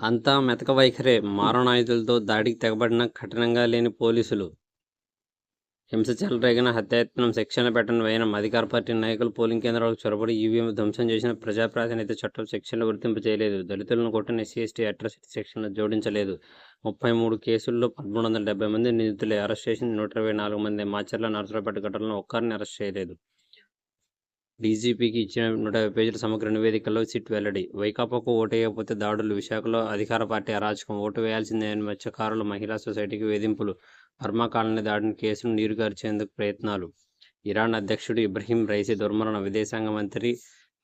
అంతా మెతక వైఖరే. మారణాయుధులతో దాడికి తెగబడిన కఠినంగా లేని పోలీసులు. హింస చెలరేగిన హత్యాయత్నం శిక్షణ పెట్టని వైనం అధికార పార్టీ నాయకులు పోలింగ్ కేంద్రాలకు చొరబడి ఈవీఎం ధ్వంసం చేసిన ప్రజాప్రాతినిధ్య చట్టం సెక్షన్లు గుర్తింపు చేయలేదు. దళితులను కొట్టిన ఎస్సీ ఎస్టీ అట్రాసిటీ సెక్షన్లు జోడించలేదు. ముప్పై మూడు కేసుల్లో పదమూడు వందల డెబ్బై మంది నిందితులే. అరెస్ట్ చేసిన నూట ఇరవై నాలుగు మంది. మాచర్ల నరసరావుపేట ఘటనలో ఒక్కరిని అరెస్ట్ చేయలేదు. డీజీపీకి ఇచ్చిన నూట యాభై పేజీల సమగ్ర నివేదికలో సిట్ వెల్లడి. వైకాపాకు ఓటు వేయకపోతే దాడులు విశాఖలో అధికార పార్టీ అరాచకం ఓటు వేయాల్సిందే అని మత్స్యకారులు మహిళా సొసైటీకి వేధింపులు బర్మా కాలనీ దాడిని కేసును నీరుగార్చేందుకు ప్రయత్నాలు. ఇరాన్ అధ్యక్షుడు ఇబ్రహీం రైసీ దుర్మరణ విదేశాంగ మంత్రి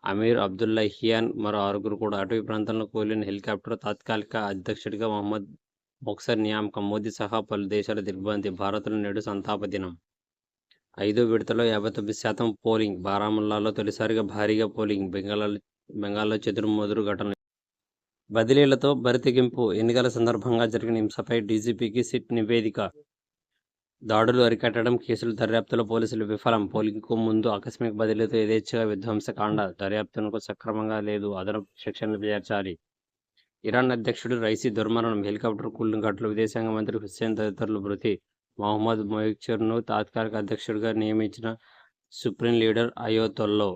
అమీర్ అబ్దుల్లా హియాన్ మరో ఆరుగురు కూడా అటవీ ప్రాంతంలో కూలిన హెలికాప్టర్ తాత్కాలిక అధ్యక్షుడిగా మహమ్మద్ మొక్సర్ నియామకం మోదీ సహా పలు దేశాల దిగ్భ్రాంతి భారత్లో నేడు సంతాప దినం. ఐదో విడతలో యాభై తొమ్మిది శాతం పోలింగ్. బారాముల్లాలో తొలిసారిగా భారీగా పోలింగ్. బెంగాల్ బెంగాల్లో చెదురుమదురు ఘటనలు. బదిలీలతో బరితెగింపు. ఎన్నికల సందర్భంగా జరిగిన హింసపై డీజీపీకి సిట్ నివేదిక. దాడులు అరికట్టడం కేసులు దర్యాప్తులో పోలీసులు విఫలం. పోలింగ్కు ముందు ఆకస్మిక బదిలీతో యథేచ్ఛగా విధ్వంసకాండ. దర్యాప్తునకు సక్రమంగా లేదు. అదనపు శిక్షణలు చేర్చాలి ఇరాన్ అధ్యక్షుడు రైసీ దుర్మరణం. హెలికాప్టర్ కూలిన ఘటనలో విదేశాంగ మంత్రి హుస్సేన్ తదితరులు మృతి. మహమ్మద్ మొయిక్చర్ను తాత్కాలిక అధ్యక్షుడిగా నియమించిన సుప్రీం లీడర్ అయోతొల్లో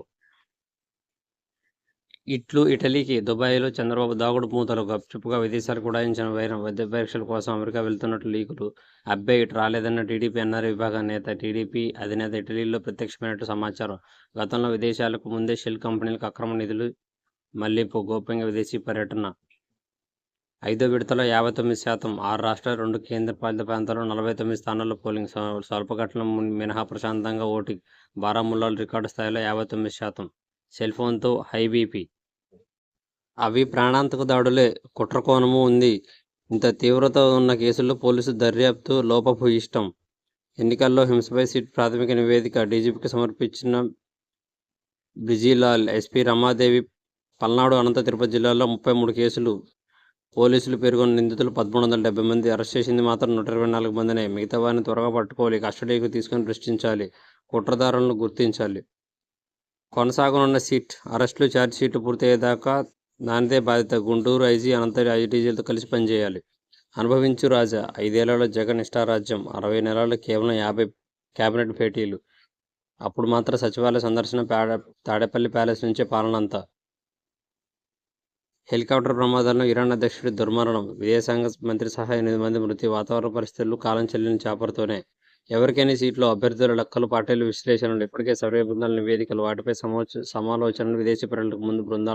ఇట్లు ఇటలీకి దుబాయ్లో చంద్రబాబు దాగుడు మూతలు గప్చుపుగా విదేశాలకు ఉడాయించిన వైరం వైద్య పరీక్షల కోసం అమెరికా వెళ్తున్నట్లు లీకులు. అబ్బే ఇటు రాలేదన్న టీడీపీ ఎన్ఆర్ విభాగ నేత టీడీపీ అధినేత ఇటలీలో ప్రత్యక్షమైనట్టు సమాచారం. గతంలో విదేశాలకు ముందే షెల్ కంపెనీలకు అక్రమ నిధులు మళ్ళింపు గోప్యంగా విదేశీ పర్యటన ఐదో విడతలో యాభై తొమ్మిది శాతం ఆరు రాష్ట్రాలు రెండు కేంద్రపాలిత ప్రాంతాల్లో నలభై తొమ్మిది స్థానాల్లో పోలింగ్ స్వ- మినహా ప్రశాంతంగా ఓటింగ్ బారాముల్లాలో రికార్డు స్థాయిలో యాభై తొమ్మిది శాతం. సెల్ ఫోన్తో హై బీపీ. అవి ప్రాణాంతక దాడులే. కుట్ర కోణము ఉంది. ఇంత తీవ్రత ఉన్న కేసుల్లో పోలీసు దర్యాప్తు లోపభూయిష్టం. ఎన్నికల్లో హింసపై సీట్ ప్రాథమిక నివేదిక డీజీపీకి సమర్పించిన బ్రిజీలాల్ ఎస్పీ రమాదేవి పల్నాడు అనంత తిరుపతి జిల్లాలో ముప్పై మూడు కేసులు పోలీసులు పేర్కొన్న నిందితులు పదమూడు వందల డెబ్బై మంది అరెస్ట్ చేసింది మాత్రం నూట ఇరవై నాలుగు మందినే. మిగతా వారిని త్వరగా పట్టుకోవాలి కస్టడీకి తీసుకొని ప్రశ్నించాలి కుట్రదారులను గుర్తించాలి. కొనసాగనున్న సీట్ అరెస్టులు ఛార్జ్షీట్ పూర్తయ్యేదాకా దానిదే బాధ్యత. గుంటూరు ఐజీ అనంతరి ఐటీజీలతో కలిసి పనిచేయాలి. అనుభవించు రాజా ఐదేళ్ళలో జగన్ ఇష్టారాజ్యం అరవై నెలల్లో కేవలం యాభై కేబినెట్ భేటీలు. అప్పుడు మాత్రం సచివాలయ సందర్శన తాడేపల్లి ప్యాలెస్ నుంచే పాలన అంతా. హెలికాప్టర్ ప్రమాదంలో ఇరాన్ అధ్యక్షుడి దుర్మరణం విదేశాంగ మంత్రి సహా ఎనిమిది మంది మృతి వాతావరణ పరిస్థితులు కాలం చెల్లిన చేపడుతూనే ఎవరికైనా సీట్లో అభ్యర్థుల లెక్కలు పార్టీలు విశ్లేషణలు ఇప్పటికే సర్వే బృందాల నివేదికలు వాటిపై సమోచ సమాలోచనలు విదేశీ పర్యటనకు ముందు బృందాలు